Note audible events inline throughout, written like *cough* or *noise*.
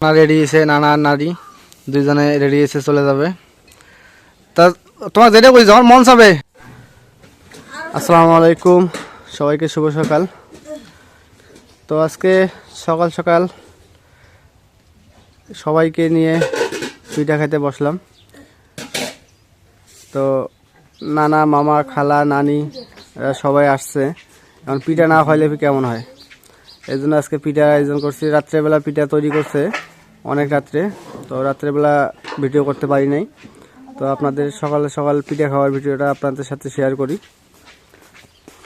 না রেডি হয়েছে নানা আর দুইজনে রেডি চলে যাবে। তা, তোমার যেটা বলছি মন চাবে। আসসালামু আলাইকুম সবাইকে শুভ সকাল। তো আজকে সকাল সকাল সবাইকে নিয়ে পিঠা খেতে বসলাম। তো নানা, মামা, খালা, নানি এরা সবাই আসছে। এখন পিঠা না হইলে কেমন হয়? এই জন্য আজকে পিঠা আয়োজন করছি। রাত্রেবেলা পিঠা তৈরি করছে অনেক রাত্রে। তো রাত্রেবেলা ভিডিও করতে পারি নাই। তো আপনাদের সকালে সকাল পিঠা খাওয়ার ভিডিওটা আপনাদের সাথে শেয়ার করি।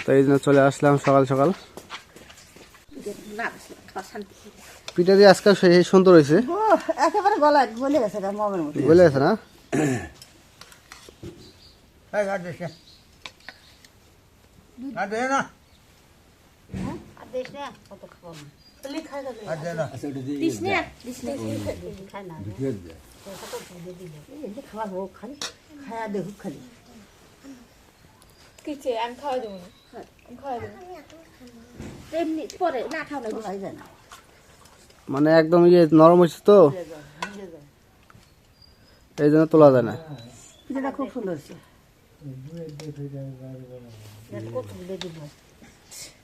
তো এই জন্য চলে আসলাম সকাল সকাল। পিঠা দিয়ে আজকাল সেই সুন্দর হয়েছে। ও একেবারে গলা গলে গেছে মমের মতো না আর দেশ না কত খাব না খায় না। এমনি খাওয়াবো খালি খায়া দেখুক খালি। কিছে আমি খাওয়া দেবো না। আমি খাওয়া দেবো এমনি পরে না খাও না গোলাই যায় না মানে একদম ইয়ে নরম হয়েছে তো এই জন্য তোলা যায় না পিঠাটা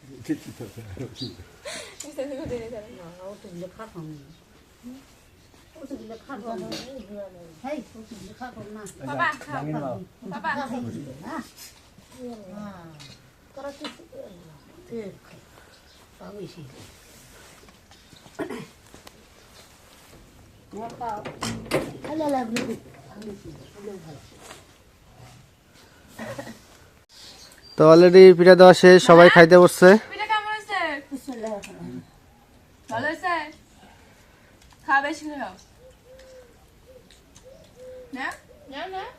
খুব সুন্দর হয়েছে এটা কত দিলে দিব না, অত দিলে খাব না। অত দিলে খাব না। হেই, অত দিলে খাব না। বাবা খাও বাবা হ্যাঁ? হ্যাঁ। তোরা কি ঠিক পাবি সে ভালো লাগবে তো অলরেডি পিঠা দেওয়া শেষ সবাই খাইতে বসছে পিঠা কেমন হয়েছে ভালো হয়েছে অলরেডি পিঠা দেওয়া খাও সবাই খাইতে বসছে।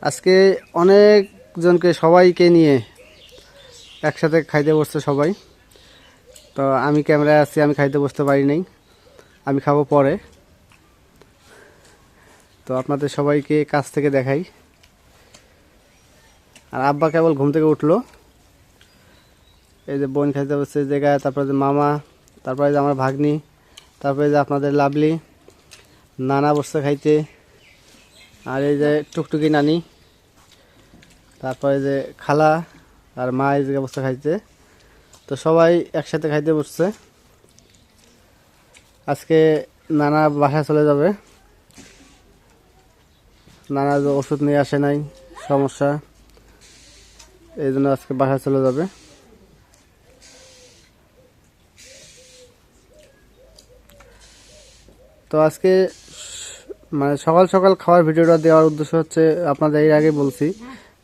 আজকে অনেকজনকে সবাইকে নিয়ে একসাথে খাইতে বসছে সবাই। তো আমি ক্যামেরায় আছি আমি খাইতে বসতে পারি নাই। আমি খাব পরে। তো আপনাদের সবাইকে কাছ থেকে দেখাই। আর আব্বা কেবল ঘুম থেকে উঠল। এই যে বোন খাইতে বসছে জায়গায়, তারপরে যে মামা, তারপরে যে আমার ভাগ্নি, তারপরে যে আপনাদের লাভলি, নানা বসছে খাইতে, আর এই যে টুকটুকি নানি, তারপরে যে খালা আর মা এই জায়গায় বসে খাইতে। তো সবাই একসাথে খাইতে বসছে। আজকে নানা বাসায় চলে যাবে। নানা যে ওষুধ নিয়ে আসে নাই, সমস্যা। এই জন্য আজকে বাসায় চলে যাবে। তো আজকে মানে সকাল সকাল খাওয়ার ভিডিওটা দেওয়ার উদ্দেশ্য হচ্ছে, আপনাদের এর আগে বলছি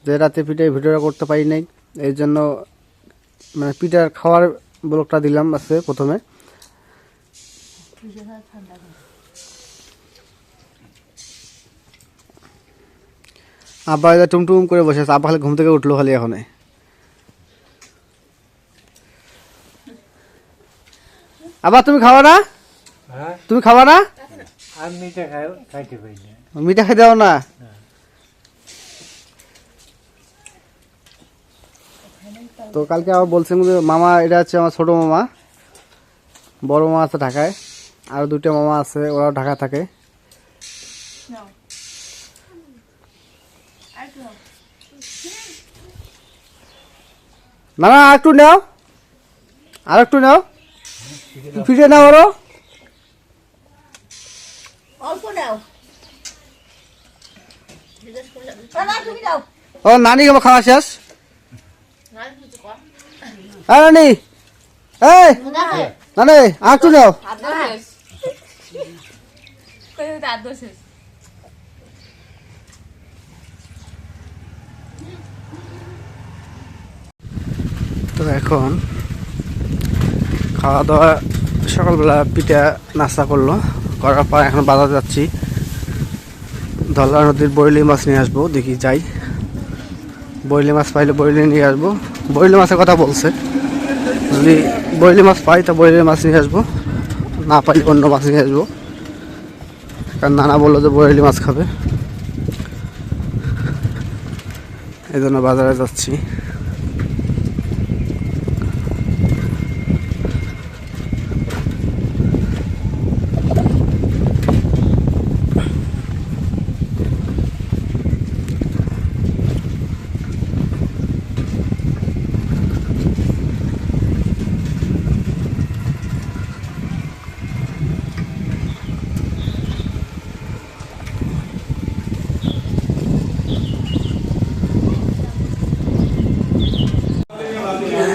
যে রাতে পিঠে ভিডিওটা করতে পারি নাই। এই জন্য মানে পিঠার খাওয়ার ব্লগটা দিলাম আজকে প্রথমে। আব্বা এটা টুমটুম করে বসে আছে। আব্বা খালি ঘুম থেকে উঠল খালি এখন। আবার তুমি খাওয়া না তুমি খাওয়া না? আমি মিঠা খাই দাও না। তো কালকে আবার বলছেন যে মামা এটা হচ্ছে আমার ছোট মামা। বড় মামা আছে ঢাকায় আর দুটো মামা আছে ওরাও ঢাকা থাকে। নাও। আর একটু না না আর একটু নাও। আর একটু নাও। ফিরে নাও ওরও অল্প নাও। বাবা তুমি দাও ও নানি কেমন খাওয়া শেষ? হ্যাঁ নানি! এই! নানি আদর শেষ। তো এখন খাওয়া দাওয়া সকালবেলা পিঠা নাস্তা করল। করার পর এখন বাজার যাচ্ছি। ধলা নদীর বইলি মাছ নিয়ে আসব, দেখি যাই। বইলি মাছ পাইলে বইলি নিয়ে আসব। বইলি মাছের কথা বলছে। যদি বইলি মাছ পাই তা বইলি মাছ নিয়ে আসব। না পাইলে অন্য মাছ নিয়ে আসব। কারণ নানা বলল যে বইলি মাছ খাবে। এই জন্য বাজারে যাচ্ছি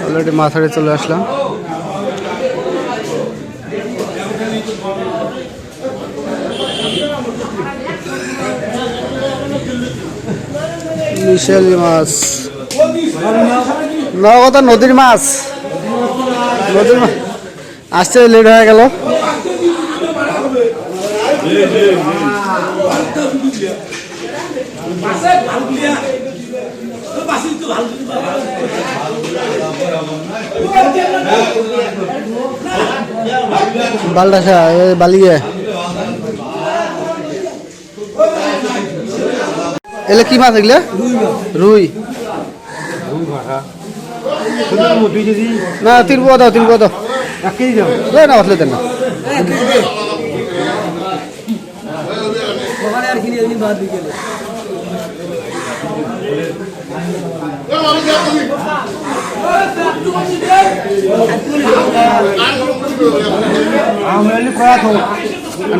অলরেডি মাথারে চলে আসলাম। মাছ। নদীর মাছ। নদীর মাছ আসতে লেট হয়ে গেল। বালডাসা বালিয়ে। এলে কি মাছ এগুলো? রুই। না তিন পোয়া দাও। তিন পোয়া দাও না আসলে দেন না তো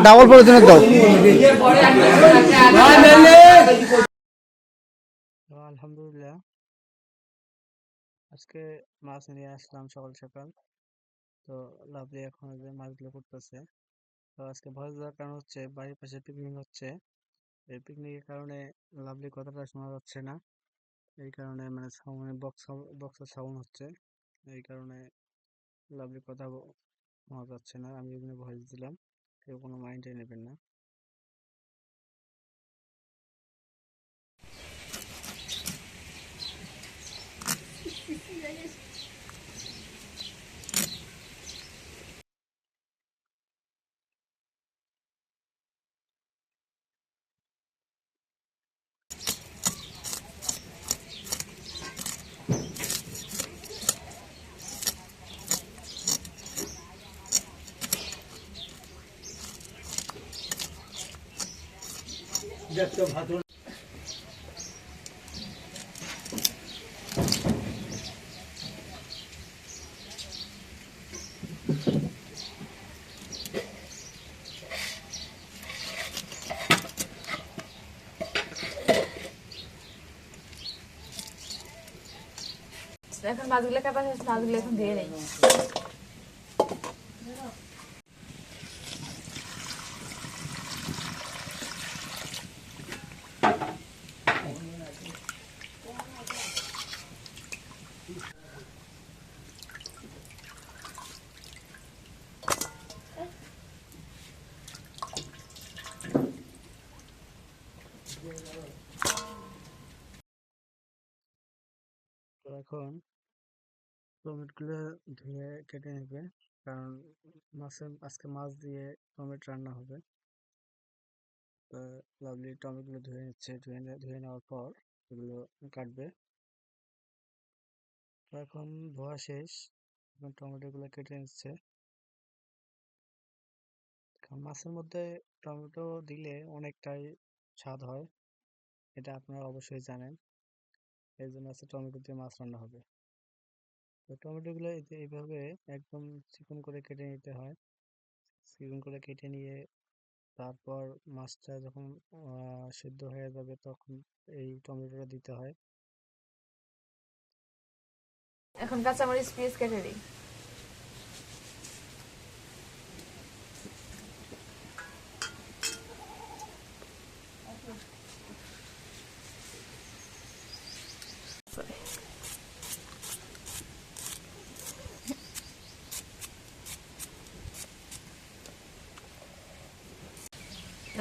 ডাবল পলিথিনের দাও। আলহামদুলিল্লাহ। আজকে মাছ নিয়ে আসলাম সকাল সকাল। তো লাভলি এখন যে মাছগুলো করতেছে। তো আজকে ভয় যাওয়ার কারণ হচ্ছে বাড়ির পাশে পিকনিক হচ্ছে। এই পিকনিকের কারণে লাভলি কথাটা শোনা যাচ্ছে না। এই কারণে মানে সাউন্ড বক্স বক্সের সাউন্ড হচ্ছে। এই কারণে লাভলি কথা শোনা যাচ্ছে না। আমি এখানে ভয়েস দিলাম, কেউ কোনো মাইন্ডে নেবেন না। *laughs* এখন মাছগুলো কাটা শেষ মাছগুলো এখন ধুয়ে নেই তো এখন টমেটোগুলো ধুয়ে কেটে নেবে। কারণ মাছের আজকে মাছ দিয়ে টমেটো রান্না হবে। তো লাভলি টমেটোগুলো ধুয়ে নিচ্ছে। ধুয়ে ধুয়ে নেওয়ার পর এগুলো কাটবে। তো এখন ধোয়া শেষ। এখন টমেটোগুলো কেটে নিচ্ছে। মাছের মধ্যে টমেটো দিলে অনেকটাই স্বাদ হয়। এটা আপনারা অবশ্যই জানেন। এই জন্য আছে টমেটো দিয়ে মাছ রান্না হবে। তো টমেটোগুলো এইভাবে একদম চিকন করে কেটে নিতে হয়। চিকন করে কেটে নিয়ে তারপর মাছটা যখন সিদ্ধ হয়ে যাবে তখন এই টমেটোটা দিতে হয়। এখন কাঁচামরিচ, পেঁয়াজ কেটে দিই।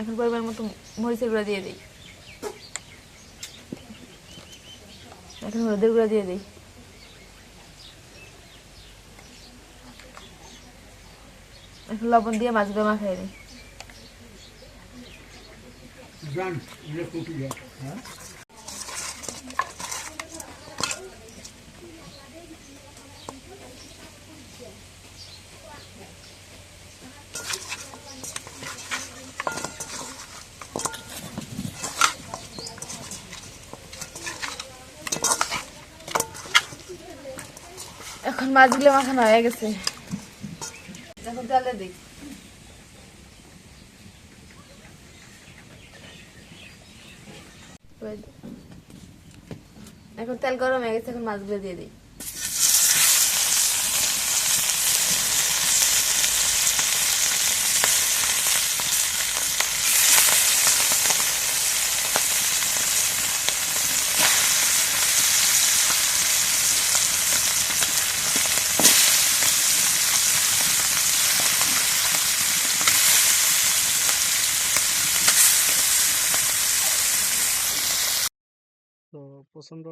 এখন পরিমাণ মতো মরিচের গুঁড়া দিয়ে দিই। এখন হলুদের গুঁড়া দিয়ে দিই। এখন লবণ দিয়ে মাছগুলো মাখাই দিই। মাছগুলো মাখানো হয়ে গেছে। এখন এখন তেল গরম হয়ে গেছে এখন মাছগুলো দিয়ে দিই।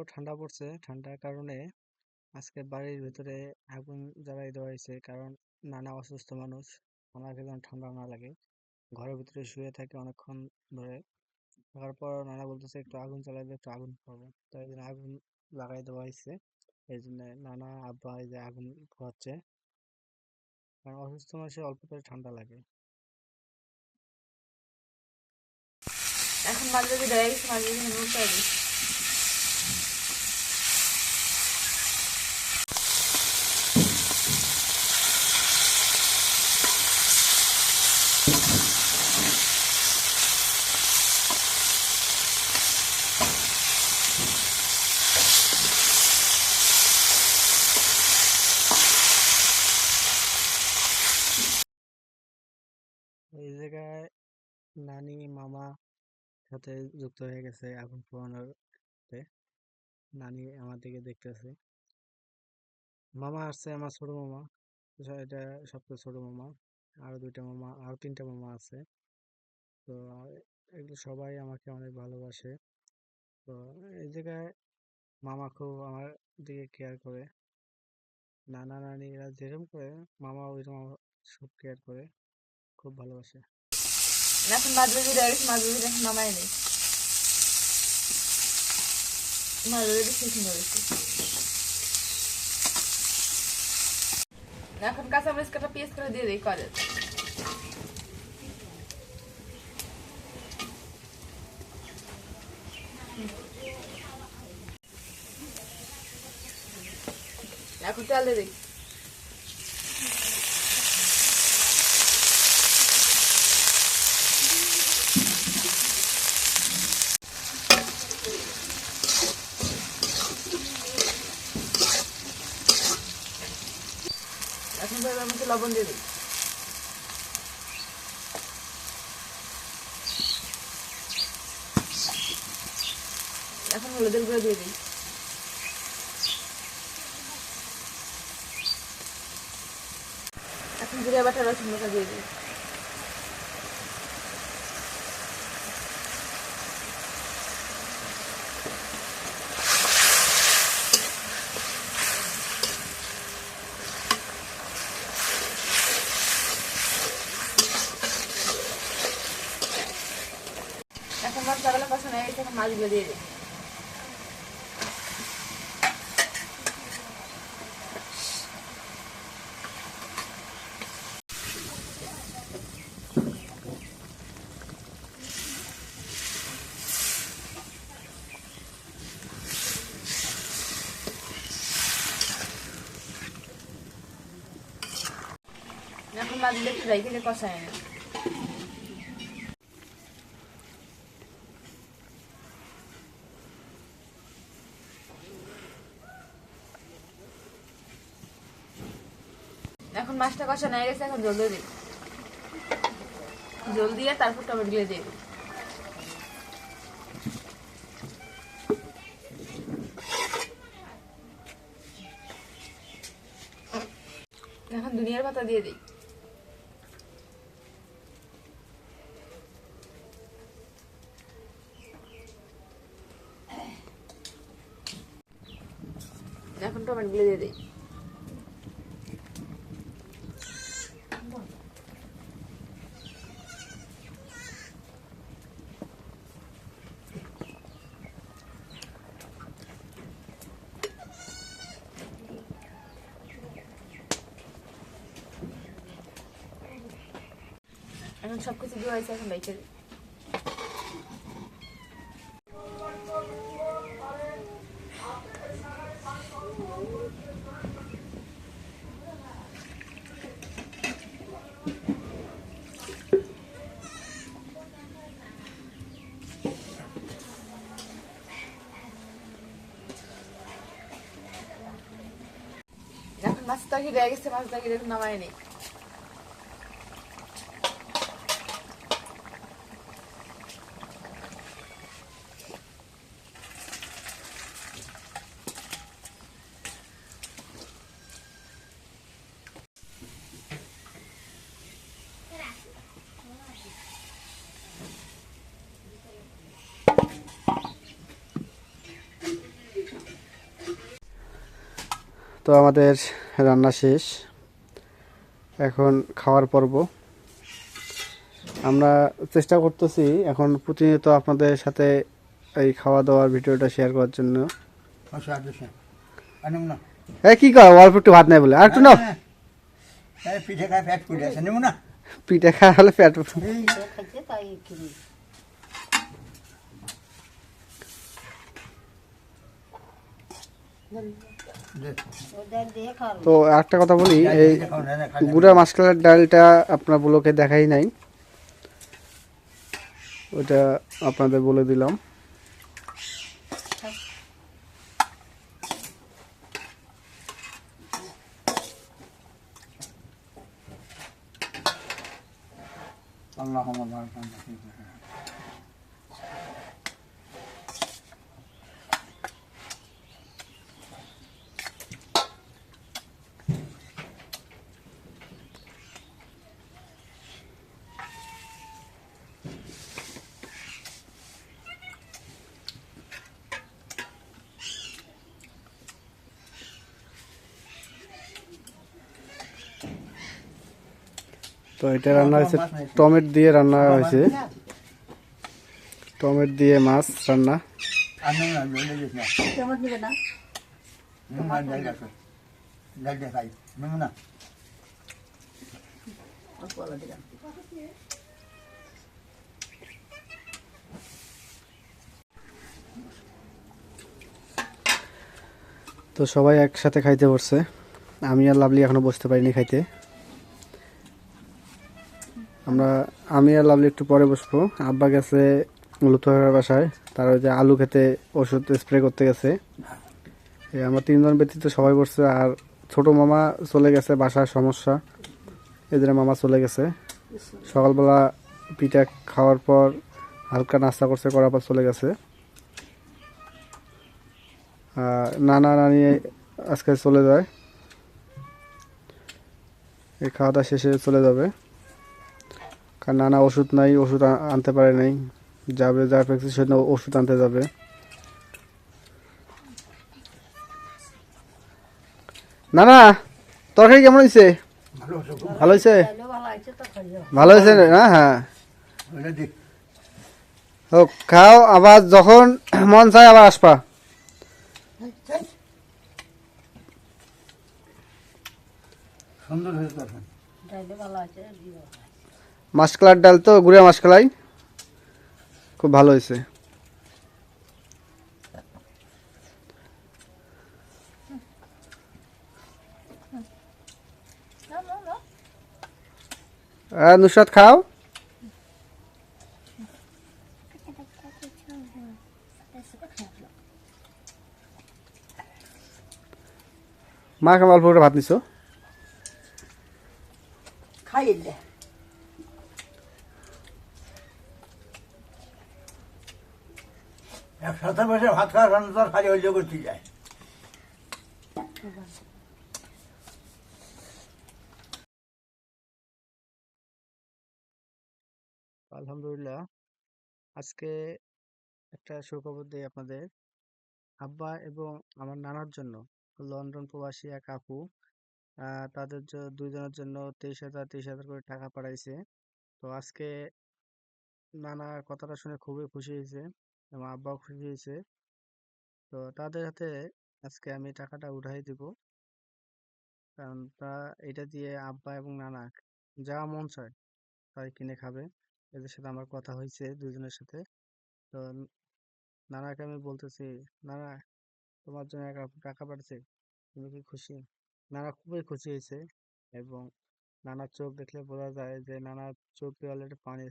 প্রচণ্ড ঠান্ডা পড়ছে। ঠান্ডার কারণে আজকে বাড়ির ভিতরে আগুন জ্বালাই দেওয়া হয়েছে, কারণ নানা অসুস্থ মানুষ ওনাকে যেন ঠান্ডা না লাগে। ঘরের ভিতরে শুয়ে থাকে অনেকক্ষণ ধরে। থাকার পর নানা বলতেছে, একটু আগুন জ্বালাইলে একটু আগুন খাব তাই জন্য আগুন লাগাই দেওয়া হয়েছে। এই জন্য নানা আব্বা এই যে আগুন পোহাচ্ছে। কারণ অসুস্থ মানুষের অল্প করে ঠান্ডা লাগে। এখন মাঝে মাঝে দেয় মাঝে মাঝে নুন চাই এই জায়গায় নানি, মামা সাথে যুক্ত হয়ে গেছে আগুন পোহানোর নানি আমার দিকে দেখতেছে। মামা আসছে আমার ছোট মামা। এটা সবচেয়ে ছোট মামা। আরও দুইটা মামা, আরও তিনটা মামা আছে। তো, এগুলো সবাই আমাকে অনেক ভালোবাসে। তো, এই জায়গায় মামা খুব আমার দিকে কেয়ার করে। নানা নানি এরা যেরকম করে মামা ওইরকম সব কেয়ার করে, খুব ভালোবাসে। এখন মাঝে মাঝে দেয় মাঝে মাঝে এখন নামাই নেই। মাঝে মাঝে শেষ করেছি এখন কাঁচা মরিচ কাটা পেঁয়াজ করে দিয়ে দিই করে। এখন তেল দিয়ে দিই এখন ধরো আমি একটু লবণ দিয়ে দিই এখন হলুদের গুঁড়ো দিয়ে দিই এখন জিরে বাটা রসুন বাটা দিয়ে দিই এখন মশলাগুলো কষানো হয়ে গেছে এখন মাছগুলো দিয়ে দিই এখন মাছগুলো একটু খেলে কষায় না। এখন মাছটা কষা হয়ে গেছে, এখন জল দিয়ে দিই। জল দিয়ে তারপর টমেটো দিয়ে দিই। এখন দুনিয়ার পাতা দিয়ে দিই। এখন টমেটোগুলো দিয়ে দিই। এখন সব কিছু দেওয়া হয়েছে, এখন বাইকে এখন মাছ তরকারি রয়ে গেছে, মাছ তরকারি নামায় নেই। তো আমাদের রান্না শেষ। এখন খাওয়ার পর্ব। আমরা চেষ্টা করতেছি এখন প্রতিনিয়ত আপনাদের সাথে এই খাওয়া দাওয়ার ভিডিওটা শেয়ার করার জন্য। হ্যাঁ কি কর অল্প একটু ভাত নেই বলে। আর একটু নাও। পিঠে খায় ফ্যাট করে আছে নিব না? পিঠে খাওয়া হলে পেট খাইছে তাই তো একটা কথা বলি, এই গুড়া মাসকালার ডালটা আপনার বলোকে দেখাই নাই। ওটা আপনাদের বলে দিলাম আল্লাহ তো এটা রান্না হয়েছে, টমেট দিয়ে রান্না হয়েছে। টমেট দিয়ে মাছ রান্না। তো সবাই একসাথে খাইতে বসছে। আমি আর লাভলি এখনও বসতে পারিনি খাইতে। আমরা, আমি আর লাভলি একটু পরে বসবো। আব্বা গেছে লুথুয়ার বাসায়। তার ওই যে আলু খেতে ওষুধ স্প্রে করতে গেছে। আমরা তিনজন ব্যতীত সবাই বসছে। আর ছোট মামা চলে গেছে বাসার সমস্যা। এদের মামা চলে গেছে। সকালবেলা পিঠা খাওয়ার পর হালকা নাস্তা করছে, করার পর চলে গেছে। নানা নানি আজকে চলে যায়। এই খাওয়া দাওয়া শেষে চলে যাবে। কারণ নানা ওষুধ নাই ওষুধ আনতে পারে নাই। যাবে যার প্রেসক্রিপশন ওষুধ আনতে যাবে। নানা তরকারি কেমন হয়েছে ভালো হয়েছে ভালো হয়েছে না? হ্যাঁ ওটা হোক খাও আবার যখন মন চায় আবার আসবা। সুন্দর হয়েছে তখন ডালও ভালো আছে দিও মাসকলার ডাল তো গুড়িয়া মাসকলাই। খুব ভালো হয়েছে। নুসরাত, খাও। মা কেমন অল্প ভাত নিছো। খাইলে একসাথে বসে ভাত খাওয়ার করতে যায়। আলহামদুলিল্লাহ। আজকে একটা সুখবর দিই আপনাদের। আব্বা এবং আমার নানার জন্য, লন্ডন প্রবাসী এক আপু তাদের দুইজনের জন্য তেইশ হাজার তেইশ হাজার করে টাকা পাঠাইছে। তো আজকে নানা কথাটা শুনে খুবই খুশি হয়েছে। এবং আব্বাও খুশি হয়েছে। তো তাদের হাতে আজকে আমি টাকাটা উঠাই দিব। কারণ তা, এটা দিয়ে আব্বা এবং নানা যা মন চায় তাই কিনে খাবে। এদের সাথে আমার কথা হয়েছে দুজনের সাথে। তো নানাকে আমি বলতেছি, নানা, তোমার জন্য টাকা পাঠাচ্ছে। তুমি কি খুশি? নানা খুবই খুশি হয়েছে এবং নানার চোখ দেখলে বোঝা যায় যে নানার চোখে অলরেডি পানি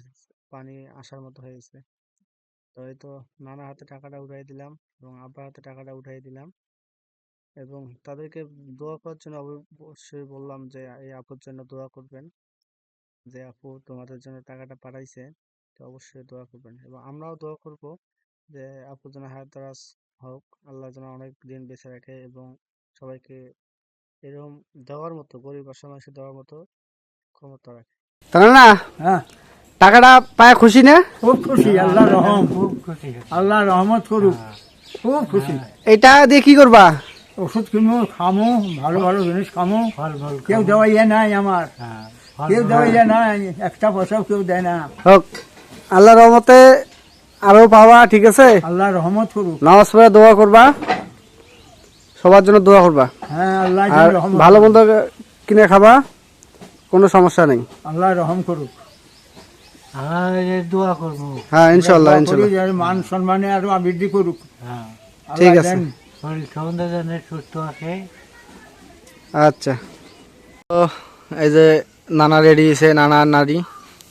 পানি আসার মতো হয়েছে তো এই তো নানা হাতে টাকাটা উঠাই দিলাম এবং আব্বার হাতে টাকাটা উঠাই দিলাম এবং তাদেরকে দোয়া করার জন্য অবশ্যই বললাম যে এই আপুর জন্য দোয়া করবেন। যে আপু তোমাদের জন্য টাকাটা পাঠাইছে তো অবশ্যই দোয়া করবেন। এবং আমরাও দোয়া করব যে আপু যেন হায়াত দারাজ হোক আল্লাহ যেন অনেক দিন বেঁচে রাখে এবং সবাইকে এরকম দেওয়ার মতো গরিব অসহায় দেওয়ার মতো ক্ষমতা রাখে। তাহলে না? হ্যাঁ। টাকাটা পায় খুশি না? খুব খুশি আল্লাহ রহম। খুব খুশি আল্লাহ রহমত করুক। খুব খুশি। এটা দিয়ে কি করবা? ওষুধ কিনবো খামো ভালো ভালো জিনিস খামো। কেউ দেওয়াইয়া নাই আমার। কেউ দেওয়াইয়া নাই একটা পয়সাও কেউ দেয় না। হোক আল্লাহ রহমতে আরও পাওয়া ঠিক আছে? আল্লাহ রহমত করুক। নামাজ পড়ে দোয়া করবা। সবার জন্য দোয়া করবা। হ্যাঁ আল্লাহ ভালো মন্দ কিনে খাবা কোনো সমস্যা নেই। আল্লাহ রহম করুক। দোয়া করব হ্যাঁ মান সম্মানে আরও বৃদ্ধি করুক হ্যাঁ ঠিক আছে। শরীর সম্বন্ধে যেন সুস্থ আছে আচ্ছা তো এই যে নানা রেডি হয়েছে নানা নারী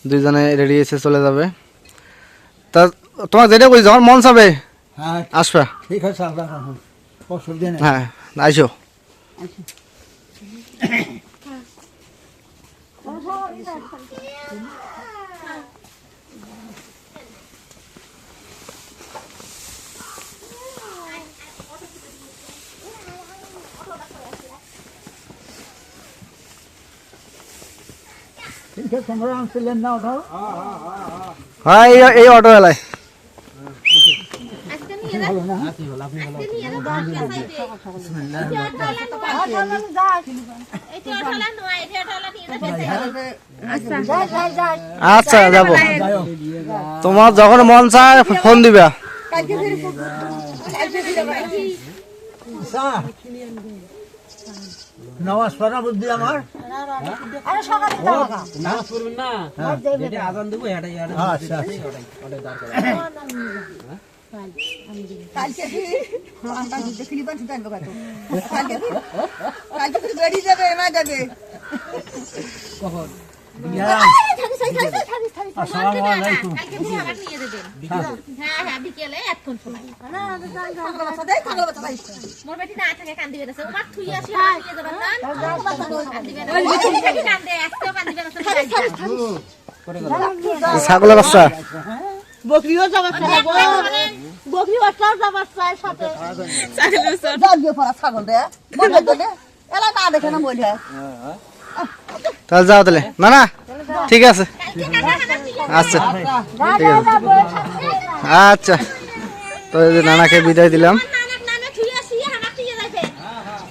দুইজনে রেডি হয়েছে চলে যাবে তা তোমার যেটা কই যখন মন চাবে হ্যাঁ আসবা ঠিক আছে আল্লাহ অসুবিধা নেই হ্যাঁ আইসো ঠিক আছে তোমরা আনছিলেন না ওটাও হ্যাঁ এই এই অটো এলায় আচ্ছা যাব। তোমার যখন মন চায় ফোন দিবা। নামাজ পড়া বুদ্ধি আমার। আরে সকালে যাওয়া গা। আচ্ছা কালকে কি? আমরা দুধে কিনে পাচ্ছি তাই বাবা তো। কালকে কালকে কি যাবে, যাবে। আরে, হ্যাঁ হ্যাঁ ছাগল বাচ্চা দেয়, দেয়। ছাগলের বকরিও যাবার চাই বকরি বাচ্চাও যাবার সাথে। জল দিয়ে পড়া ছাগল রে। বলে দিলে, এলা না দেখে না বলে। তাহলে যাও তাহলে। না না ঠিক আছে। আচ্ছা। ঠিক আছে আচ্ছা তো নানাকে বিদায় দিলাম।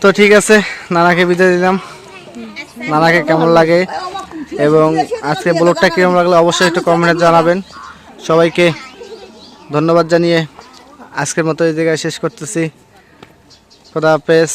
তো ঠিক আছে, নানাকে বিদায় দিলাম। নানাকে কেমন লাগে? এবং আজকে ব্লগটা কীরকম লাগল অবশ্যই একটু কমেন্টে জানাবেন। সবাইকে ধন্যবাদ জানিয়ে আজকের মতো এই জায়গায় শেষ করতেছি। খোদা হাফেজ।